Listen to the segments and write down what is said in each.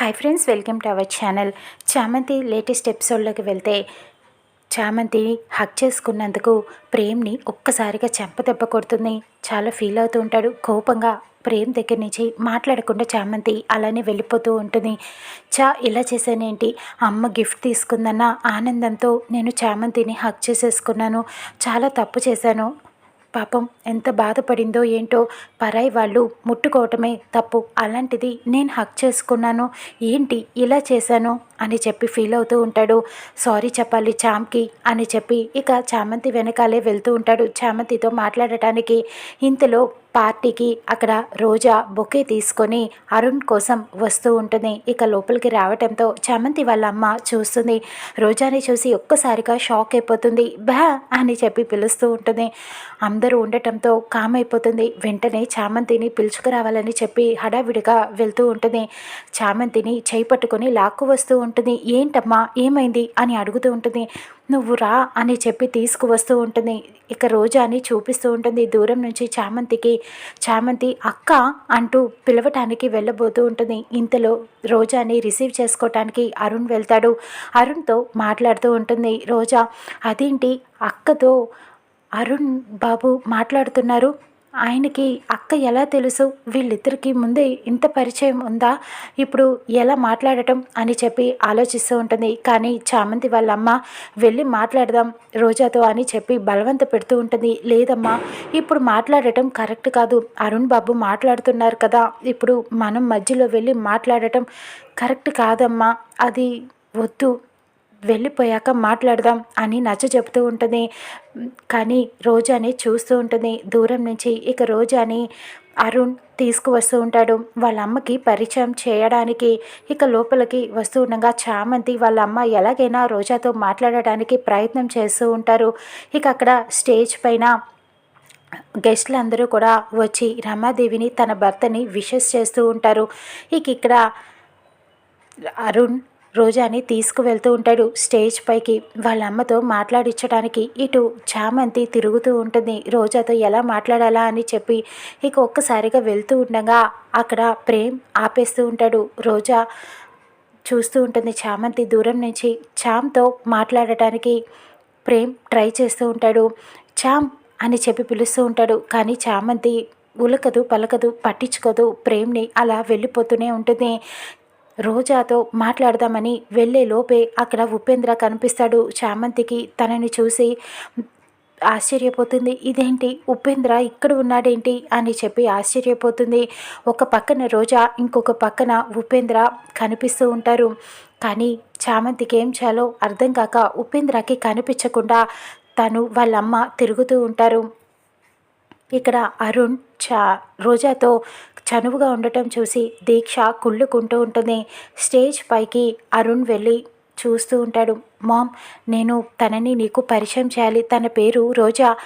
Hi friends welcome to our channel Chamanthi latest ఎపిసోడ్లోకి వెళ్తే చామంతి హక్ చేసుకున్నందుకు ప్రేమ్ని ఒక్కసారిగా చెంపదెబ్బ కొడుతుంది. చాలా ఫీల్ అవుతూ ఉంటాడు. కోపంగా ప్రేమ్ దగ్గర నుంచి మాట్లాడకుండా చామంతి అలానే వెళ్ళిపోతూ ఉంటుంది. చా ఇలా చేశానేంటి? అమ్మ గిఫ్ట్ తీసుకుందన్న ఆనందంతో నేను చామంతిని హక్ చేసేసుకున్నాను. చాలా తప్పు చేశాను. పాపం ఎంత బాధపడిందో ఏంటో పరాయి వాళ్ళు ముట్టుకోవటమే తప్పు. అలాంటిది నేను హక్ చేసుకున్నాను. ఏంటి ఇలా చేశాను? అని చెప్పి ఫీల్ అవుతూ ఉంటాడు. సారీ చెప్పాలి చామ్కి అని చెప్పి ఇక చామంతి వెనకాలే వెళ్తూ ఉంటాడు. చామంతితో మాట్లాడటానికి ఇంతలో పార్టీకి అక్కడ రోజా బొకే తీసుకొని అరుణ్ కోసం వస్తూ ఉంటుంది. ఇక లోపలికి రావటంతో చామంతి వాళ్ళ అమ్మ చూస్తుంది. రోజాని చూసి ఒక్కసారిగా షాక్ అయిపోతుంది. బా అని చెప్పి పిలుస్తూ ఉంటుంది. అందరూ ఉండటంతో కామ్ అయిపోతుంది. వెంటనే చామంతిని పిలుచుకురావాలని చెప్పి హడావిడిగా వెళ్తూ ఉంటుంది. చామంతిని చేయి పట్టుకొని లాక్కు వస్తూ ఉంటుంది. ఏంటమ్మా ఏమైంది? అని అడుగుతూ ఉంటుంది. నువ్వు రా అని చెప్పి తీసుకువస్తూ ఉంటుంది. ఇక రోజా అని చూపిస్తూ ఉంటుంది. దూరం నుంచి చామంతికి చామంతి అక్క అంటూ పిలవటానికి వెళ్ళబోతూ ఉంటుంది. ఇంతలో రోజాని రిసీవ్ చేసుకోవటానికి అరుణ్ వెళ్తాడు. అరుణ్తో మాట్లాడుతూ ఉంటుంది. రోజా అదేంటి అక్కతో అరుణ్ బాబు మాట్లాడుతున్నారు? ఆయనకి అక్క ఎలా తెలుసు? వీళ్ళిద్దరికీ ముందే ఇంత పరిచయం ఉందా? ఇప్పుడు ఎలా మాట్లాడటం అని చెప్పి ఆలోచిస్తూ ఉంటుంది. కానీ చామంతి వాళ్ళ అమ్మ వెళ్ళి మాట్లాడదాం రోజాతో అని చెప్పి బలవంత పెడుతూ ఉంటుంది. లేదమ్మా ఇప్పుడు మాట్లాడటం కరెక్ట్ కాదు. అరుణ్ బాబు మాట్లాడుతున్నారు కదా. ఇప్పుడు మనం మధ్యలో వెళ్ళి మాట్లాడటం కరెక్ట్ కాదమ్మా. అది వద్దు. వెళ్ళిపోయాక మాట్లాడదాం అని నచ్చ చెబుతూ ఉంటుంది. కానీ రోజాని చూస్తూ ఉంటుంది. దూరం నుంచి ఇక రోజాని అరుణ్ తీసుకువస్తూ ఉంటాడు. వాళ్ళ అమ్మకి పరిచయం చేయడానికి ఇక లోపలికి వస్తూ ఉండగా చామంతి వాళ్ళ అమ్మ ఎలాగైనా రోజాతో మాట్లాడడానికి ప్రయత్నం చేస్తూ ఉంటారు. ఇక అక్కడ స్టేజ్ పైన గెస్ట్లు అందరూ కూడా వచ్చి రమాదేవిని తన భర్తని విషెస్ చేస్తూ ఉంటారు. ఇక ఇక్కడ అరుణ్ రోజాని తీసుకువెళ్తూ ఉంటాడు. స్టేజ్ పైకి వాళ్ళ అమ్మతో మాట్లాడించడానికి ఇటు చామంతి తిరుగుతూ ఉంటుంది. రోజాతో ఎలా మాట్లాడాలా అని చెప్పి ఇక ఒక్కసారిగా వెళ్తూ ఉండగా అక్కడ ప్రేమ్ ఆపేస్తూ ఉంటాడు. రోజా చూస్తూ ఉంటుంది చామంతి దూరం నుంచి. చామ్తో మాట్లాడటానికి ప్రేమ్ ట్రై చేస్తూ ఉంటాడు. చామ్ అని చెప్పి పిలుస్తూ ఉంటాడు. కానీ చామంతి ఉలకదు పలకదు పట్టించుకోదు. ప్రేమ్ని అలా వెళ్ళిపోతూనే ఉంటుంది. రోజాతో మాట్లాడదామని వెళ్ళే లోపే అక్కడ ఉపేంద్ర కనిపిస్తాడు. చామంతికి తనని చూసి ఆశ్చర్యపోతుంది. ఇదేంటి? ఉపేంద్ర ఇక్కడ ఉన్నాడేంటి? అని చెప్పి ఆశ్చర్యపోతుంది. ఒక పక్కన రోజా ఇంకొక పక్కన ఉపేంద్ర కనిపిస్తూ ఉంటారు. కానీ చామంతికి ఏం చేయాలో అర్థం కాక ఉపేంద్రకి కనిపించకుండా తను వాళ్ళమ్మ తిరుగుతూ ఉంటారు. ఇక్కడ అరుణ్ చా రోజాతో చనువుగా ఉండటం చూసి దీక్ష కుళ్ళుకుంటూ ఉంటుంది. స్టేజ్ పైకి అరుణ్ వెళ్ళి చూస్తూ ఉంటాడు. మామ్ నేను తనని నీకు పరిచయం చేయాలి. తన పేరు రోజా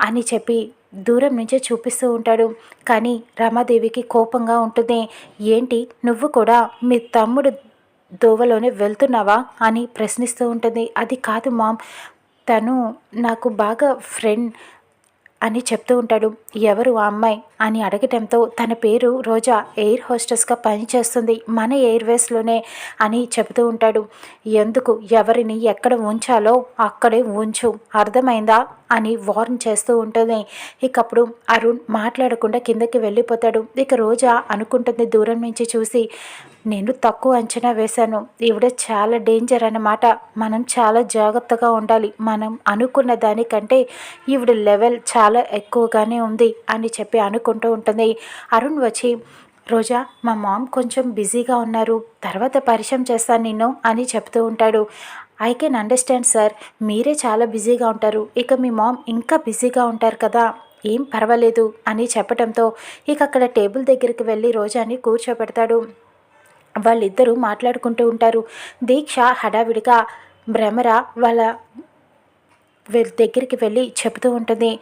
అని చెప్పి దూరం నుంచే చూపిస్తూ ఉంటాడు. కానీ రమాదేవికి కోపంగా ఉంటుంది. ఏంటి నువ్వు కూడా మీ తమ్ముడు దోవలోనే వెళ్తున్నావా? అని ప్రశ్నిస్తూ ఉంటుంది. అది కాదు మామ్. తను నాకు బాగా ఫ్రెండ్ అని చెప్తూ ఉంటాడు. ఎవరు ఆ అమ్మాయి అని అడగటంతో తన పేరు రోజా ఎయిర్ హోస్టెస్గా పనిచేస్తుంది మన ఎయిర్వేస్లోనే అని చెబుతూ ఉంటాడు. ఎందుకు? ఎవరిని ఎక్కడ ఉంచాలో అక్కడే ఉంచు. అర్థమైందా? అని వార్న్ చేస్తూ ఉంటుంది. ఇక అప్పుడు అరుణ్ మాట్లాడకుండా కిందకి వెళ్ళిపోతాడు. ఇక రోజా అనుకుంటుంది దూరం నుంచి చూసి నేను తక్కువ అంచనా వేశాను. ఈవిడ చాలా డేంజర్ అన్నమాట. మనం చాలా జాగ్రత్తగా ఉండాలి. మనం అనుకున్న దానికంటే ఈవిడ లెవెల్ చాలా ఎక్కువగానే ఉంది అని చెప్పి అనుకుంటూ ఉంటుంది. అరుణ్ వచ్చి రోజా మా మామ్ కొంచెం బిజీగా ఉన్నారు. తర్వాత పరిచయం చేస్తాను నిన్ను అని చెప్తూ ఉంటాడు. ఐ కెన్ అండర్స్టాండ్ సార్ మీరే చాలా బిజీగా ఉంటారు. ఇక మీ మామ్ ఇంకా బిజీగా ఉంటారు కదా. ఏం పర్వాలేదు అని చెప్పడంతో ఇక అక్కడ టేబుల్ దగ్గరికి వెళ్ళి రోజాని కూర్చోబెడతాడు. వాళ్ళిద్దరూ మాట్లాడుకుంటూ ఉంటారు. దీక్ష హడావిడిగా భ్రమర వాళ్ళ దగ్గరికి వెళ్ళి చెబుతూ ఉంటుంది.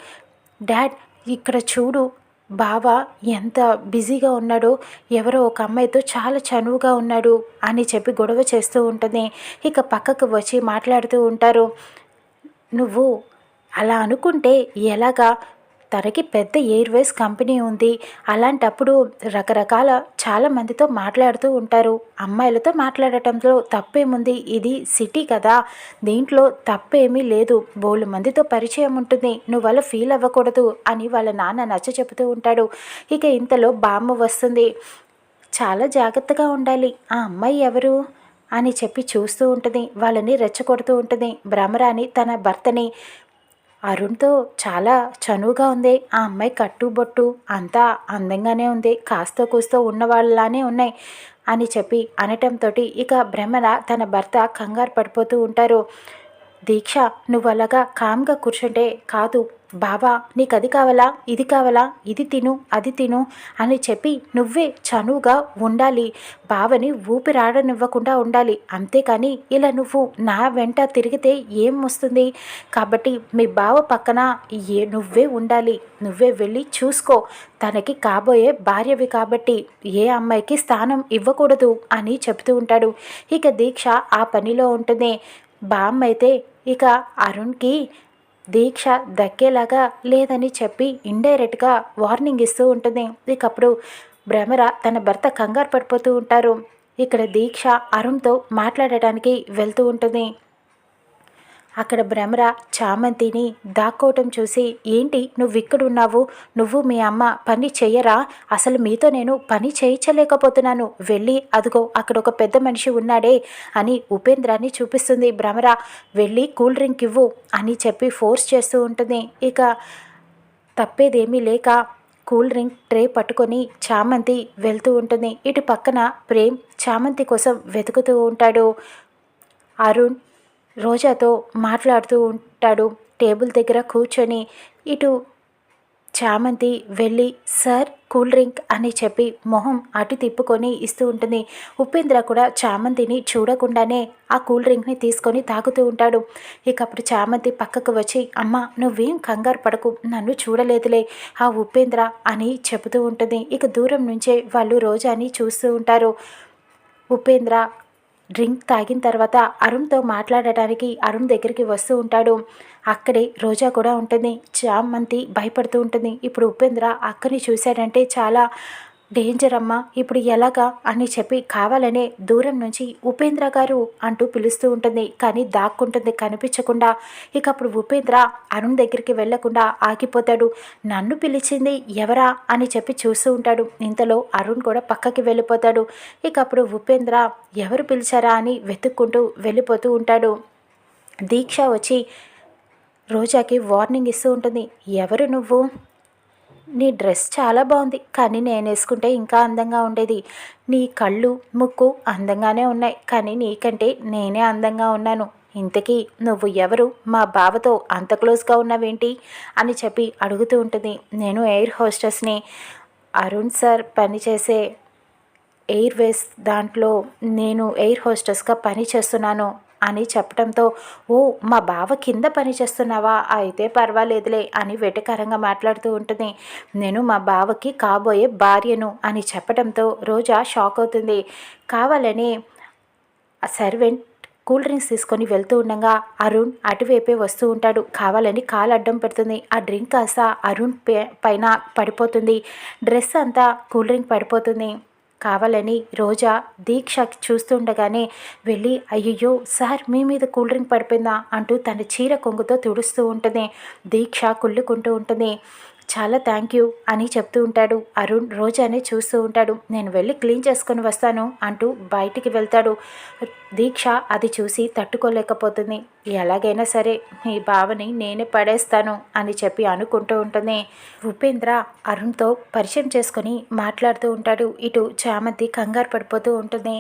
డాడ్ ఇక్కడ చూడు. బావ ఎంత బిజీగా ఉన్నాడో ఎవరో ఒక అమ్మాయితో చాలా చనువుగా ఉన్నాడు అని చెప్పి గొడవ చేస్తూ ఉంటుంది. ఇక పక్కకు వచ్చి మాట్లాడుతూ ఉంటారు. నువ్వు అలా అనుకుంటే ఎలాగా తనకి పెద్ద ఎయిర్వేస్ కంపెనీ ఉంది. అలాంటప్పుడు రకరకాల చాలా మందితో మాట్లాడుతూ ఉంటారు. అమ్మాయిలతో మాట్లాడటంలో తప్పేముంది? ఇది సిటీ కదా. దీంట్లో తప్పేమీ లేదు. బోలు మందితో పరిచయం ఉంటుంది. నువ్వు వాళ్ళ ఫీల్ అవ్వకూడదు అని వాళ్ళ నాన్న నచ్చ చెబుతూ ఉంటాడు. ఇక ఇంతలో బామ్మ వస్తుంది. చాలా జాగ్రత్తగా ఉండాలి. ఆ అమ్మాయి ఎవరు? అని చెప్పి చూస్తూ ఉంటుంది. వాళ్ళని రెచ్చగొడుతూ ఉంటుంది. భ్రమరాని తన భర్తని. అరుణ్తో చాలా చనువుగా ఉంది. ఆ అమ్మాయి కట్టుబొట్టు అంతా అందంగానే ఉంది. కాస్త కూస్తో ఉన్నవాళ్ళలానే ఉన్నాయి అని చెప్పి అనటంతో ఇక భ్రమణ తన భర్త కంగారు పడిపోతూ ఉంటారు. దీక్ష నువ్వు అలాగా కామ్గా కూర్చుంటే కాదు. బాబా నీకు అది కావాలా? ఇది కావాలా? ఇది తిను అది తిను అని చెప్పి నువ్వే చనువుగా ఉండాలి. బావని ఊపిరాడనివ్వకుండా ఉండాలి. అంతేకాని ఇలా నువ్వు నా వెంట తిరిగితే ఏం వస్తుంది? కాబట్టి మీ బావ పక్కన ఏ నువ్వే ఉండాలి. నువ్వే వెళ్ళి చూసుకో. తనకి కాబోయే భార్యవి కాబట్టి ఏ అమ్మాయికి స్థానం ఇవ్వకూడదు అని చెబుతూ ఉంటాడు. ఇక దీక్ష ఆ పనిలో ఉంటుంది బామ్మ అయితే ఇక అరుణ్కి దీక్ష దక్కేలాగా లేదని చెప్పి ఇండైరెక్ట్గా వార్నింగ్ ఇస్తూ ఉంటుంది. ఇకప్పుడు భ్రమర తన భర్త కంగారు పడిపోతూ ఉంటారు. ఇక్కడ దీక్ష అరుణ్తో మాట్లాడటానికి వెళ్తూ ఉంటుంది. అక్కడ భ్రమర చామంతిని దాక్కోవటం చూసి ఏంటి? నువ్వు ఇక్కడున్నావు? నువ్వు మీ అమ్మ పని చెయ్యరా? అసలు మీతో నేను పని చేయించలేకపోతున్నాను. వెళ్ళి అదిగో అక్కడ ఒక పెద్ద మనిషి ఉన్నాడే అని ఉపేంద్రాన్ని చూపిస్తుంది భ్రమర. వెళ్ళి కూల్ డ్రింక్ ఇవ్వు అని చెప్పి ఫోర్స్ చేస్తూ ఉంటుంది. ఇక తప్పేదేమీ లేక కూల్ డ్రింక్ ట్రే పట్టుకొని చామంతి వెళ్తూ ఉంటుంది. ఇటు పక్కన ప్రేమ్ చామంతి కోసం వెతుకుతూ ఉంటాడు. అరుణ్ రోజాతో మాట్లాడుతూ ఉంటాడు. టేబుల్ దగ్గర కూర్చొని ఇటు చామంతి వెళ్ళి సార్ కూల్ డ్రింక్ అని చెప్పి మొహం అటు తిప్పుకొని ఇస్తూ ఉంటుంది. ఉపేంద్ర కూడా చామంతిని చూడకుండానే ఆ కూల్ డ్రింక్ని తీసుకొని తాగుతూ ఉంటాడు. ఇక అప్పుడు చామంతి పక్కకు వచ్చి అమ్మ నువ్వేం కంగారు పడకు నన్ను చూడలేదులే ఆ ఉపేంద్ర అని చెబుతూ ఉంటుంది. ఇక దూరం నుంచే వాళ్ళు రోజాని చూస్తూ ఉంటారు. ఉపేంద్ర డ్రింక్ తాగిన తర్వాత అరుణ్తో మాట్లాడటానికి అరుణ్ దగ్గరికి వస్తూ ఉంటాడు. అక్కడే రోజా కూడా ఉంటుంది. చామంతి భయపడుతూ ఉంటుంది. ఇప్పుడు ఉపేంద్ర అక్కని చూశాడంటే చాలా డేంజర్ అమ్మా ఇప్పుడు ఎలాగా అని చెప్పి కావాలనే దూరం నుంచి ఉపేంద్ర గారు అంటూ పిలుస్తూ ఉంటుంది. కానీ దాక్కుంటుంది కనిపించకుండా. ఇక అప్పుడు ఉపేంద్ర అరుణ్ దగ్గరికి వెళ్ళకుండా ఆగిపోతాడు. నన్ను పిలిచింది ఎవరా అని చెప్పి చూస్తూ ఉంటాడు. ఇంతలో అరుణ్ కూడా పక్కకి వెళ్ళిపోతాడు. ఇక అప్పుడు ఉపేంద్ర ఎవరు పిలిచారా అని వెతుక్కుంటూ వెళ్ళిపోతూ ఉంటాడు. దీక్ష వచ్చి రోజాకి వార్నింగ్ ఇస్తూ ఉంటుంది. ఎవరు నువ్వు? నీ డ్రెస్ చాలా బాగుంది కానీ నేను వేసుకుంటే ఇంకా అందంగా ఉండేది. నీ కళ్ళు ముక్కు అందంగానే ఉన్నాయి కానీ నీకంటే నేనే అందంగా ఉన్నాను. ఇంతకీ నువ్వు ఎవరు? మా బావతో అంత క్లోజ్గా ఉన్నావేంటి? అని చెప్పి అడుగుతూ ఉంటుంది. నేను ఎయిర్ హోస్టెస్ని. అరుణ్ సార్ పనిచేసే ఎయిర్వేస్ దాంట్లో నేను ఎయిర్ హోస్టెస్గా పని చేస్తున్నాను. అని చెప్పడంతో ఓ మా బావ కింద పని చేస్తున్నావా? అయితే పర్వాలేదులే అని వెటకారంగా మాట్లాడుతూ ఉంటుంది. నేను మా బావకి కాబోయే భార్యను అని చెప్పడంతో రోజా షాక్ అవుతుంది. కావాలని సర్వెంట్ కూల్ డ్రింక్స్ తీసుకొని వెళ్తూ ఉండగా అరుణ్ అటువైపే వస్తూ ఉంటాడు. కావాలని కాలు అడ్డం పెడుతుంది. ఆ డ్రింక్ కాస్త అరుణ్ పైన పడిపోతుంది. డ్రెస్ అంతా కూల్ డ్రింక్ పడిపోతుంది. కావాలని రోజా దీక్ష చూస్తుండగానే వెళ్ళి అయ్యయ్యో సార్ మీ మీద కూల్ డ్రింక్ పడిపోయిందా? అంటూ తన చీర కొంగుతో తుడుస్తూ ఉంటుంది. దీక్ష కుళ్ళుకుంటూ ఉంటుంది. చాలా థ్యాంక్ యూ అని చెప్తూ ఉంటాడు. అరుణ్ రోజానే చూస్తూ ఉంటాడు. నేను వెళ్ళి క్లీన్ చేసుకొని వస్తాను అంటూ బయటికి వెళ్తాడు. దీక్ష అది చూసి తట్టుకోలేకపోతుంది. ఎలాగైనా సరే మీ బావని నేనే పడేస్తాను అని చెప్పి అనుకుంటూ ఉంటుంది. ఉపేంద్ర అరుణ్తో పరిచయం చేసుకొని మాట్లాడుతూ ఉంటాడు. ఇటు చామంతి కంగారు పడిపోతూ ఉంటుంది.